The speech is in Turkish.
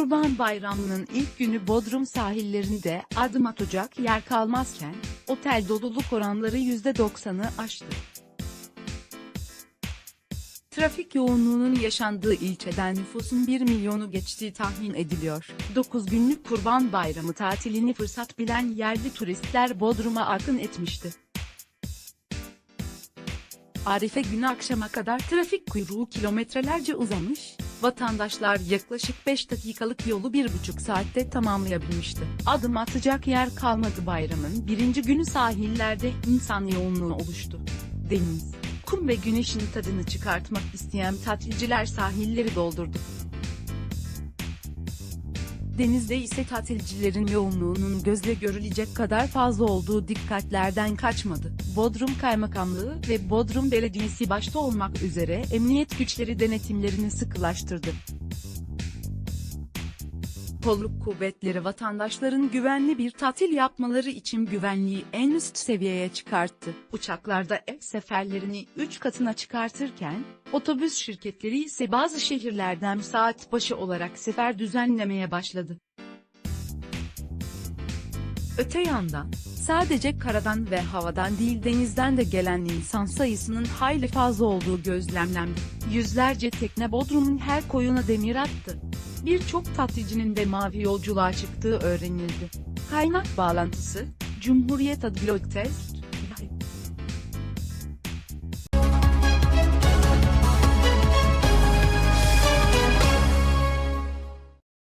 Kurban Bayramı'nın ilk günü Bodrum sahillerinde adım atacak yer kalmazken, otel doluluk oranları %90'ı aştı. Trafik yoğunluğunun yaşandığı ilçeden nüfusun 1 milyonu geçtiği tahmin ediliyor. 9 günlük Kurban Bayramı tatilini fırsat bilen yerli turistler Bodrum'a akın etmişti. Arife günü akşama kadar trafik kuyruğu kilometrelerce uzamış, vatandaşlar yaklaşık 5 dakikalık yolu 1,5 saatte tamamlayabilmişti. Adım atacak yer kalmadı bayramın birinci günü sahillerde insan yoğunluğu oluştu. Deniz, kum ve güneşin tadını çıkartmak isteyen tatilciler sahilleri doldurdu. Denizde ise tatilcilerin yoğunluğunun gözle görülecek kadar fazla olduğu dikkatlerden kaçmadı. Bodrum Kaymakamlığı ve Bodrum Belediyesi başta olmak üzere emniyet güçleri denetimlerini sıkılaştırdı. Kolluk kuvvetleri vatandaşların güvenli bir tatil yapmaları için güvenliği en üst seviyeye çıkarttı. Uçaklarda ev seferlerini 3 katına çıkartırken, otobüs şirketleri ise bazı şehirlerden saat başı olarak sefer düzenlemeye başladı. Öte yandan, sadece karadan ve havadan değil denizden de gelen insan sayısının hayli fazla olduğu gözlemlendi. Yüzlerce tekne Bodrum'un her koyuna demir attı. Birçok tatilcinin de mavi yolculuğa çıktığı öğrenildi. Kaynak bağlantısı, Cumhuriyet Adlı Öktes,